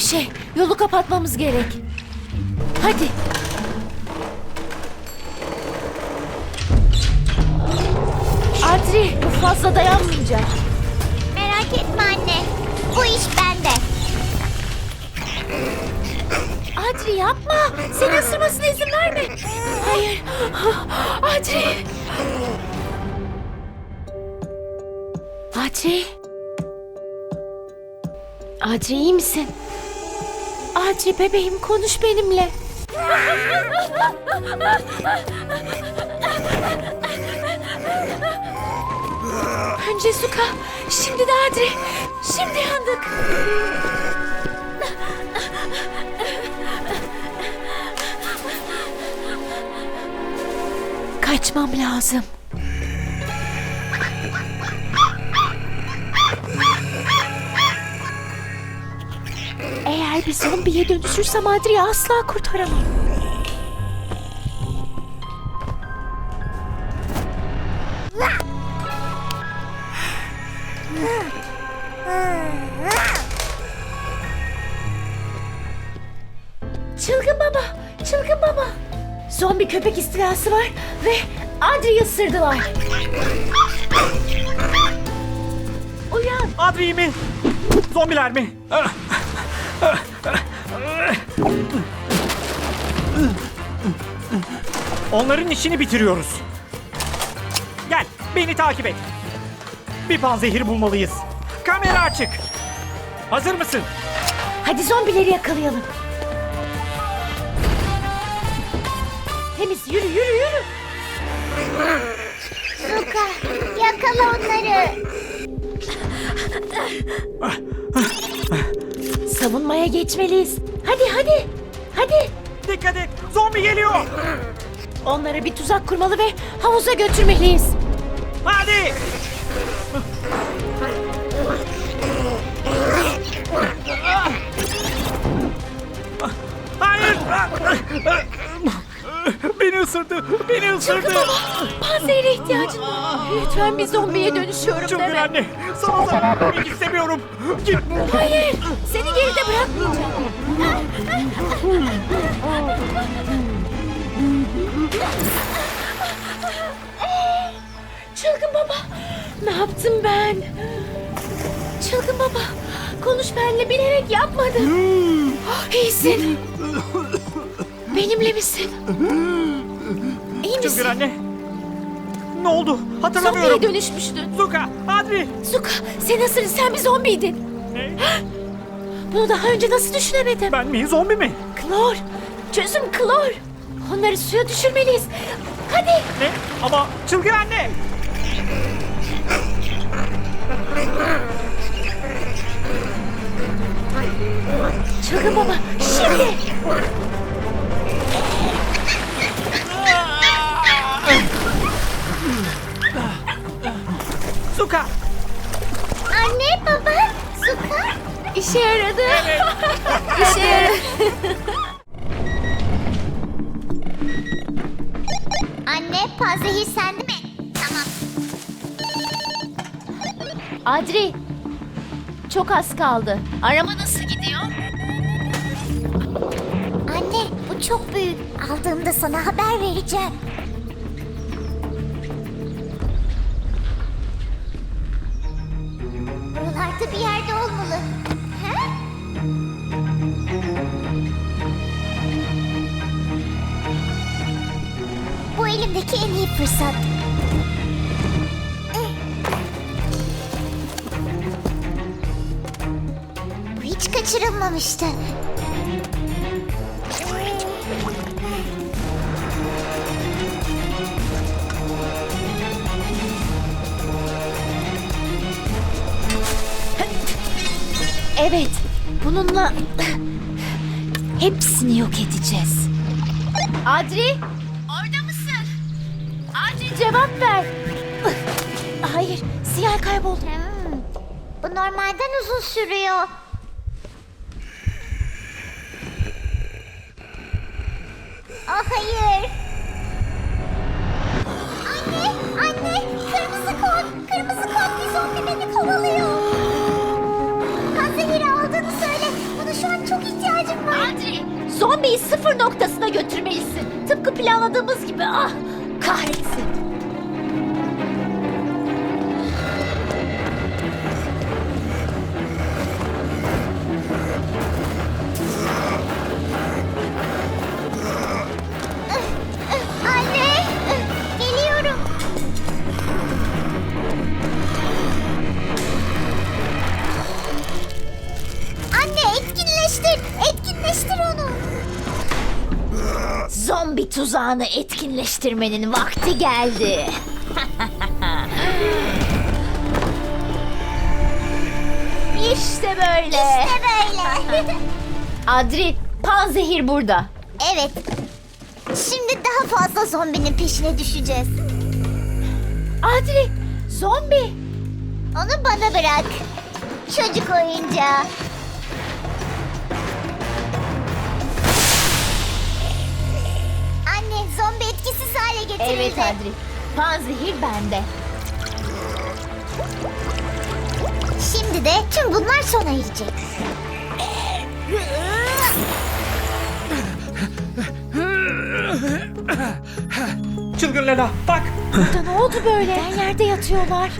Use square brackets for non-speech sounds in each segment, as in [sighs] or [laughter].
bir şey. Yolu kapatmamız gerek. Hadi. Adri bu fazla dayanmayacak. Merak etme anne. Bu iş bende. Adri yapma. Seni ısırmasına izin verme. Hayır. Adri. Adri. Adri iyi misin? Adri bebeğim konuş benimle. Önce Suka, şimdi de Adri. Şimdi yandık. Kaçmam lazım. Eğer bir zombiye dönüşürsem Adri'yi asla kurtaramam. Çılgın baba, çılgın baba. Zombi köpek istilası var ve Adri'yi ısırdılar. Uyan. Adri mi? Zombiler mi? Onların işini bitiriyoruz. Gel, beni takip et. Bir panzehir bulmalıyız. Kamera açık. Hazır mısın? Hadi zombileri yakalayalım. Temiz yürü yürü yürü. Luka yakala onları. Savunmaya geçmeliyiz. Hadi hadi. Hadi. Dikkat et, zombi geliyor. Onlara bir tuzak kurmalı ve havuza götürmeliyiz. Hadi. Hayır. Beni ısırdı, beni ısırdı. Çılgın baba. Panzehire ihtiyacın var. Lütfen bir zombiye dönüşüyorum Çılgın deme. anne, sana zarar vermek istemiyorum. Git. Hayır. Seni geride bırakmayacağım. Çılgın baba. Ne yaptım ben? Çılgın baba. Konuş benimle bilerek yapmadım. İyisin. Benimle misin? İyi misin? Çılgın anne. Ne oldu? Zombiye Hatırlamıyorum. dönüşmüştün. Zuka, Adri. Zuka sen nasıl sen bir zombiydin. Ne? [gasps] Bunu daha önce nasıl düşünemedim? Ben mi? Zombi mi? Klor. Çözüm klor. Onları suya düşürmeliyiz. Hadi. Ne? Ama çılgın anne. Çılgın baba şimdi. İşe yaradı. İşe yaradı. Anne panzehir sende mi? Tamam. Adri. Çok az kaldı. Arama nasıl gidiyor? Anne bu çok büyük. Aldığımda sana haber vereceğim. Buralarda bir yerde olmalı. Bu elimdeki en iyi fırsat. Eh. Bu hiç kaçırılmamıştı. Evet. Bununla hepsini yok edeceğiz. Adri, orada mısın? Adri cevap ver. Hayır, siyah kayboldu. Hmm, bu normalden uzun sürüyor. Ah hayır. Anne, anne, kırmızı kod, kırmızı kod bir zombi beni kovalıyor. Zombiyi sıfır noktasına götürmelisin. Tıpkı planladığımız gibi. Ah kahretsin. Zombi tuzağını etkinleştirmenin vakti geldi. [laughs] İşte böyle. İşte böyle. [laughs] Adri, panzehir burada. evet. Şimdi daha fazla zombinin peşine düşeceğiz. Adri, zombi. Onu bana bırak. Çocuk oyuncağı. Getirildi. Evet Adri, panzehir bende. Şimdi de tüm bunlar sona erecek. Çılgın Lela bak. Burada ne oldu böyle? Neden yerde yatıyorlar?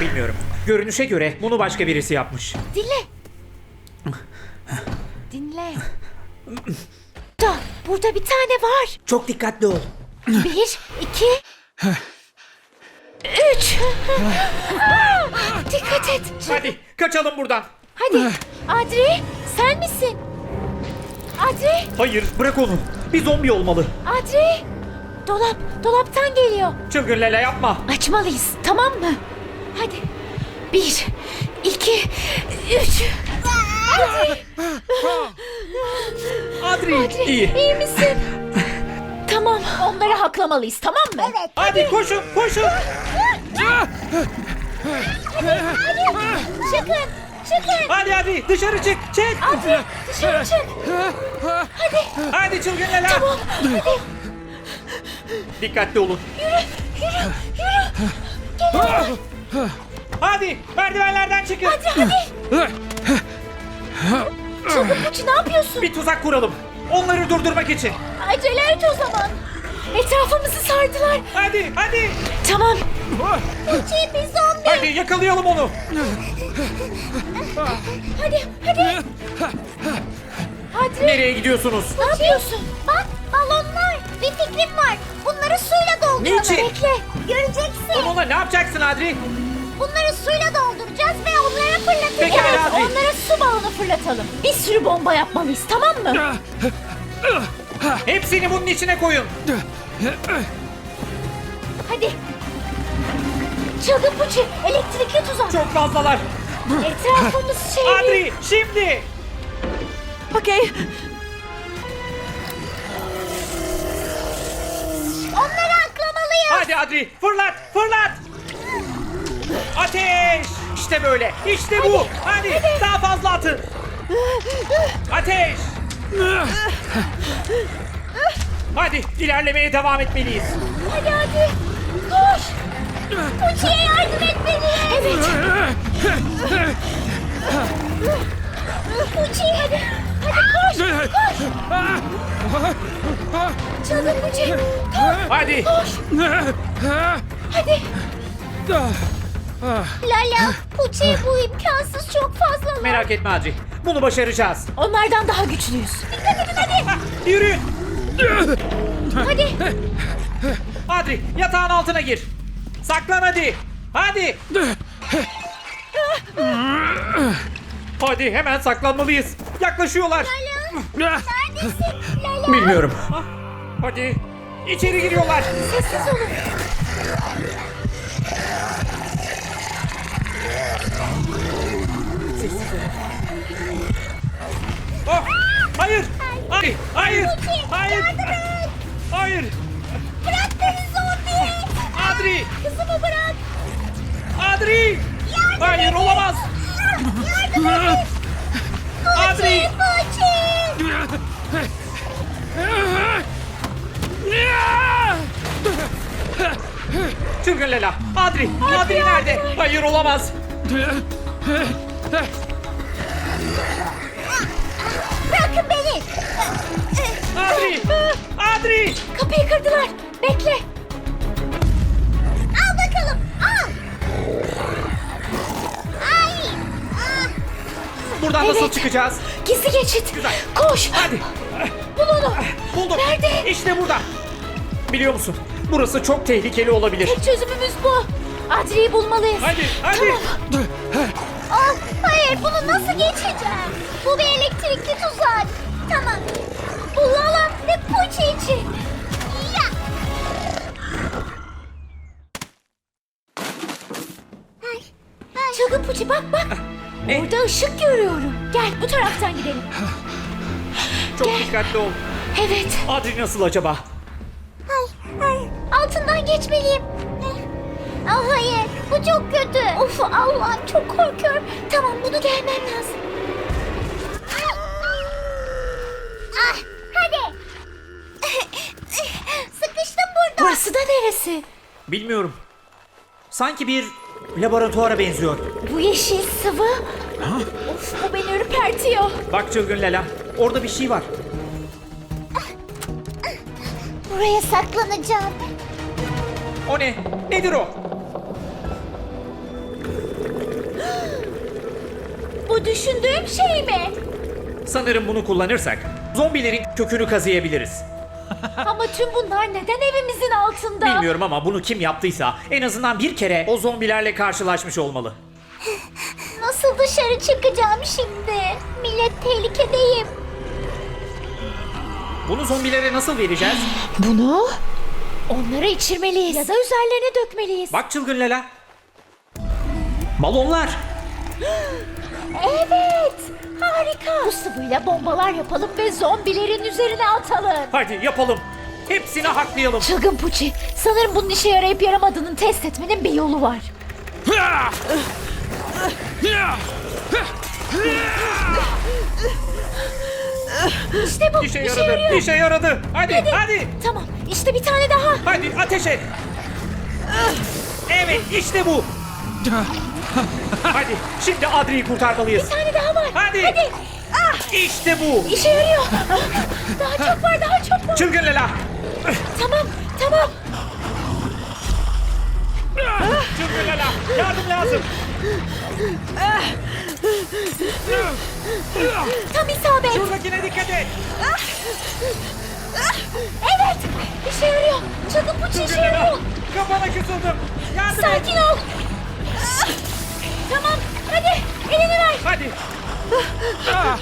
Bilmiyorum. Görünüşe göre bunu başka birisi yapmış. Dinle. Dinle. Da, burada bir tane var. Çok dikkatli ol. Bir, iki, üç. Dikkat et. Hadi kaçalım buradan. Hadi. Adri, sen misin? Adri, Hayır bırak onu. Bir zombi olmalı. Adri. Dolap, dolaptan geliyor. Çılgın Lela yapma. Açmalıyız, tamam mı? Hadi. Bir, iki, üç. Adri. İyi. İyi misin? Tamam, onları haklamalıyız, tamam mı? Evet. Hadi koşun koşun. Çıkın. Çıkın. Hadi hadi dışarı çık. Çık. Adri, dışarı çık. Hadi çılgın Lela. Hadi, Dikkatli olun. Hadi merdivenlerden çıkın. çılgın Puçi ne yapıyorsun? Bir tuzak kuralım. Onları durdurmak için. Acele et o zaman. Etrafımızı sardılar. Hadi hadi. Tamam, Puçi bir zombi. Hadi yakalayalım onu. hadi, hadi. Adri, Nereye gidiyorsunuz? ne yapıyorsun? Bak balonlar. Bir fikrim var. Bunları suyla dolduralım. Niçin? Bekle. Göreceksin. Onunla ne yapacaksın Adri? Bunları suyla dolduracağız ve onlara fırlatacağız. Pekala. Evet, Adri. onlara su balonu fırlatalım. Bir sürü bomba yapmalıyız, tamam mı? Hepsini bunun içine koyun. Hadi. Çılgın Puçi, elektrikli tuzak. Çok fazlalar. Etrafımız çevrili. Adri şimdi. Okey. Onları aklamalıyız. Hadi Adri fırlat fırlat. Ateş. İşte böyle. İşte bu. Hadi, daha fazla atın. Ateş. Hadi ilerlemeye devam etmeliyiz. Hadi hadi. Koş. Puçi'ye yardım etmeliyiz. Evet. Puçi hadi. Hadi koş. Koş. Çılgın Puçi. Hadi. Hadi. Lala, Puçi bu imkansız çok fazla. Merak etme Adri. Bunu başaracağız. Onlardan daha güçlüyüz. Hah, Yürü. Hadi. Adri yatağın altına gir. Saklan hadi. Hadi. Hadi hemen saklanmalıyız. Yaklaşıyorlar. Neredesin? Lala. Bilmiyorum. Hadi. İçeri giriyorlar. Sessiz olun. Oh, Hayır. Hayır. Hayır. Hayır. Bırak beni zombi. Adri. Kızımı bırak. Adri. Hayır olamaz. Adri. Puçi. Çılgın Lela. Adri. Adri nerede? Hayır olamaz. Bırak Bırakın beni. Adri! Adri! Kapıyı kırdılar. Bekle. Al bakalım. Al. Ay. Ah. Buradan nasıl Evet. çıkacağız? Gizli geçit. Güzel. Koş. Hadi. Bul onu. Buldum. Nerede? İşte burada. Biliyor musun? Burası çok tehlikeli olabilir. Tek çözümümüz bu. Adri'yi bulmalıyız. Hadi, hadi. Tamam. Ah, hayır bunu nasıl geçeceğim? Bu bir elektrikli tuzak. Tamam. Bu Lala ve Pucci için. Ya. Ay, ay. Çılgın Puçi bak bak. Ne? Orada ışık görüyorum. Gel bu taraftan gidelim. [sighs] Çok Gel. dikkatli ol. Evet. Adri nasıl acaba? Ay, ay. Altından geçmeliyim. Ah, hayır bu çok kötü. Of Allah'ım çok korkuyorum. Tamam bunu gelmem lazım. Ah, hadi. [laughs] Sıkıştım burada. Burası da neresi? Bilmiyorum. Sanki bir laboratuvara benziyor. Bu yeşil sıvı. Of bu beni ürpertiyor. Bak çılgın Lela. Orada bir şey var. Buraya saklanacağım. O ne? Nedir o? Bu düşündüğüm şey mi? Sanırım bunu kullanırsak zombilerin kökünü kazıyabiliriz. Ama tüm bunlar neden evimizin altında? Bilmiyorum ama bunu kim yaptıysa en azından bir kere o zombilerle karşılaşmış olmalı. Nasıl dışarı çıkacağım şimdi? Millet tehlikedeyim. Bunu zombilere nasıl vereceğiz? Bunu onlara içirmeliyiz. Ya da üzerlerine dökmeliyiz. Bak çılgın Lela. Balonlar. [gasps] Evet. Harika. Bu sıvıyla bombalar yapalım ve zombilerin üzerine atalım. Hadi yapalım. Hepsini haklayalım. Çılgın Puçi, sanırım bunun işe yarayıp yaramadığını test etmenin bir yolu var. İşte bu, İşe yaradı. yarıyor. İşe yaradı. Hadi hadi. Tamam, işte bir tane daha. Hadi ateş et. Evet işte bu. Hadi şimdi Adri'yi kurtarmalıyız. Bir tane daha var. Hadi. Hadi. İşte bu. İşe yarıyor. Daha çok var, daha çok var. Çılgın Lela. Tamam, tamam. Çılgın Lela. Yardım lazım. Tam isabet. Şuradakine dikkat et. Evet, işe yarıyor. Çılgın Puçi işe yarıyor. Kafana küsüldüm. Yardım et. Sakin ol. Tamam, hadi elini ver. Hadi.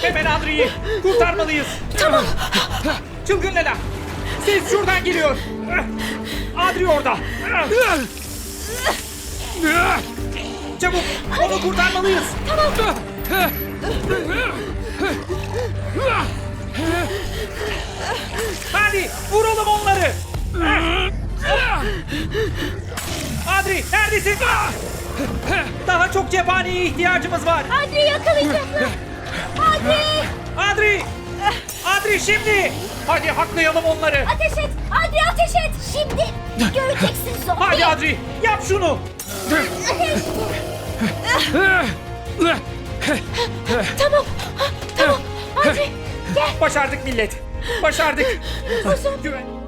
Hemen Adri'yi kurtarmalıyız. Tamam. Çılgın Lela. Ses şuradan geliyor. Adri orada. Çabuk onu kurtarmalıyız. Tamam. Hadi vuralım onları. Adri neredesin? Daha çok cephaneye ihtiyacımız var. Adri'yi yakalayacaklar. Adri. Adri! Adri şimdi! Hadi haklayalım onları. Ateş et. Adri ateş et. Şimdi göreceksin zombi. Hadi Adri yap şunu. Tamam. Tamam. Adri gel. Başardık millet. Başardık. Güven.